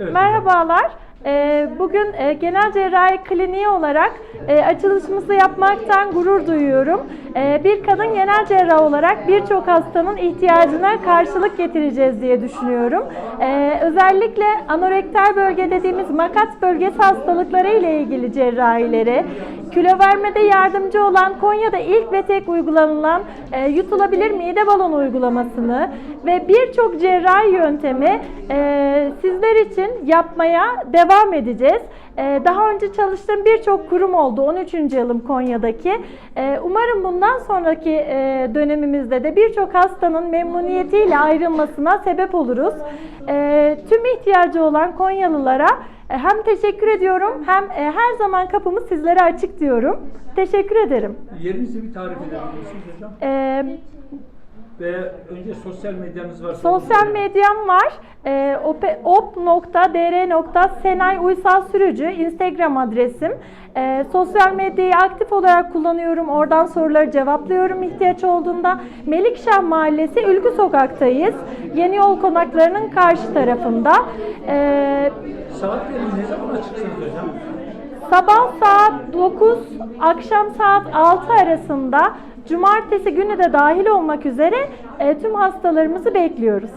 Evet. Merhabalar. Ee, Bugün e, genel cerrahi kliniği olarak e, açılışımızı yapmaktan gurur duyuyorum. E, Bir kadın genel cerrah olarak birçok hastanın ihtiyacına karşılık getireceğiz diye düşünüyorum. E, Özellikle anorektal bölge dediğimiz makat bölgesi hastalıkları ile ilgili cerrahileri, kilo vermede yardımcı olan Konya'da ilk ve tek uygulanılan e, yutulabilir mide balonu uygulamasını ve birçok cerrahi yöntemi e, sizler için yapmaya devam edeceğiz. E, daha önce çalıştığım birçok kurum oldu. 13. yılım Konya'daki. E, umarım bundan sonraki e, dönemimizde de birçok hastanın memnuniyetiyle ayrılmasına sebep oluruz. Tüm ihtiyacı olan Konyalılara hem teşekkür ediyorum hem e, her zaman kapımız sizlere açık diyorum. Teşekkür ederim. Yerinizi bir tarif edebilir misiniz hocam? E, Ve önce sosyal medyamız var. Sosyal medyam var. Ee, ope- op.dr.senay uysal sürücü Instagram adresim. Ee, sosyal medyayı aktif olarak kullanıyorum. Oradan soruları cevaplıyorum ihtiyaç olduğunda. Melikşah Mahallesi Ülkü Sokak'tayız. Yeni Yol Konakları'nın karşı tarafında. Ee, Saatleri ne zaman açıksınız hocam? sabah saat 9, akşam saat 6 arasında Cumartesi günü de dahil olmak üzere e, tüm hastalarımızı bekliyoruz.